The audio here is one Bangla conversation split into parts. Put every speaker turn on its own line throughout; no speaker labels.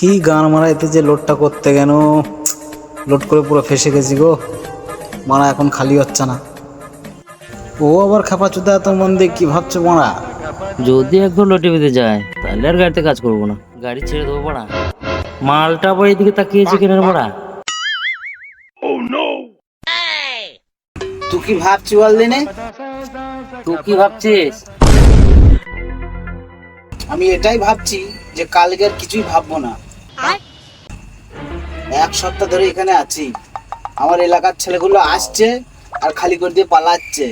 কি গান মারাইতে যে লোডটা করতে গেল? লোড করে পুরো ফেসে গেছি গো। মারা এখন খালি হচ্ছে না। ও আবার খাপা চুদা এত মন দিয়ে কি ভাবছ মারা?
যদি একবার লোটে বেঁধে যায় তাহলে আর গাড়িতে কাজ করব না। গাড়ি ছেড়ে দেবো পড়া মালটা আবার এদিকে তাকিয়েছে কেন পড়া
তুই কি ভাবছি বল দিনে
তুই কি ভাবছিস?
আমি এটাই ভাবছি যে কালকে আর কিছুই ভাববো না। এক সপ্তাহ ধরে এখানে আছি। আমার এলাকার ছেলেগুলো আসছে আর খালি করে দিয়ে পালাচ্ছে।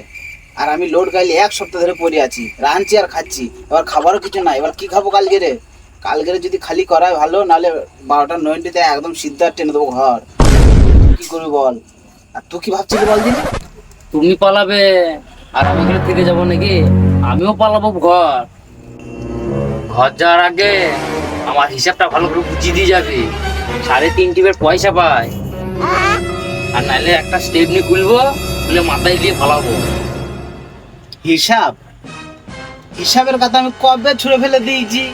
আর আমি লোড গাইলে এক সপ্তাহ ধরে পড়ে আছি। রাঁধছি আর খাচ্ছি। এবার খাবারও কিছু নাই। এবার কি খাব কালকে রে? কালকে যদি খালি করায় ভালো নাহলে বারোটা নয়টিতে একদম সিদ্ধার টেনে দেবো ঘর। কি করবি বল? আর তুই কি ভাবছিলি বল দিন
তুমি পালাবে। আর আমি এখানে থেকে যাব নাকি? আমিও পালাবো ঘর। ঘর যাওয়ার আগে আমার হিসাবটা ভালো করে বুঝিয়ে দিয়ে যাবে। সাড়ে তিন টিপের পয়সা পাই আর নাহলে একটা স্টেপ নিয়ে খুলবো খুলে মাথায় দিয়ে ফালাবো।
হিসাব? হিসাবের কথা আমি কবে ছুঁড়ে ফেলে দিয়েছি?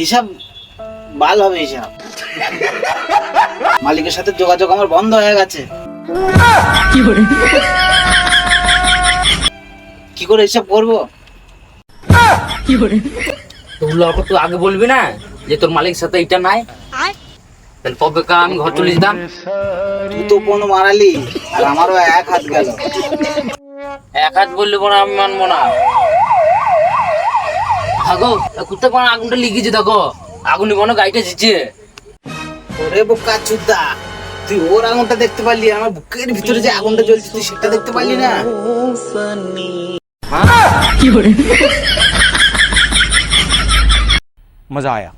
হিসাব ভালো হবে হিসাব। মালিকের সাথে যোগাযোগ আমার বন্ধ হয়ে গেছে। কি করে? হিসাব করব?
তোগুলো অল্প তুই আগে বলবি না? যে তোর মালিক সাথে এটা নাই? তাহলে আমি ঘর চলে যেতাম?
তুই তো মারালি আর আমারও এক হাত গেল।
এক হাত বললে পরে আমি মানবো না। কুত্তা পরে আগুনটা লিখেছে দেখো। আগুন মনে গাড়িটা
ওরে বোকা তুই ওর আগুনটা দেখতে পারলি আমার বুকের ভিতরে যে আগুনটা জ্বলছে তুই সেটা দেখতে পারলি না?
কি করে মজা আয়া।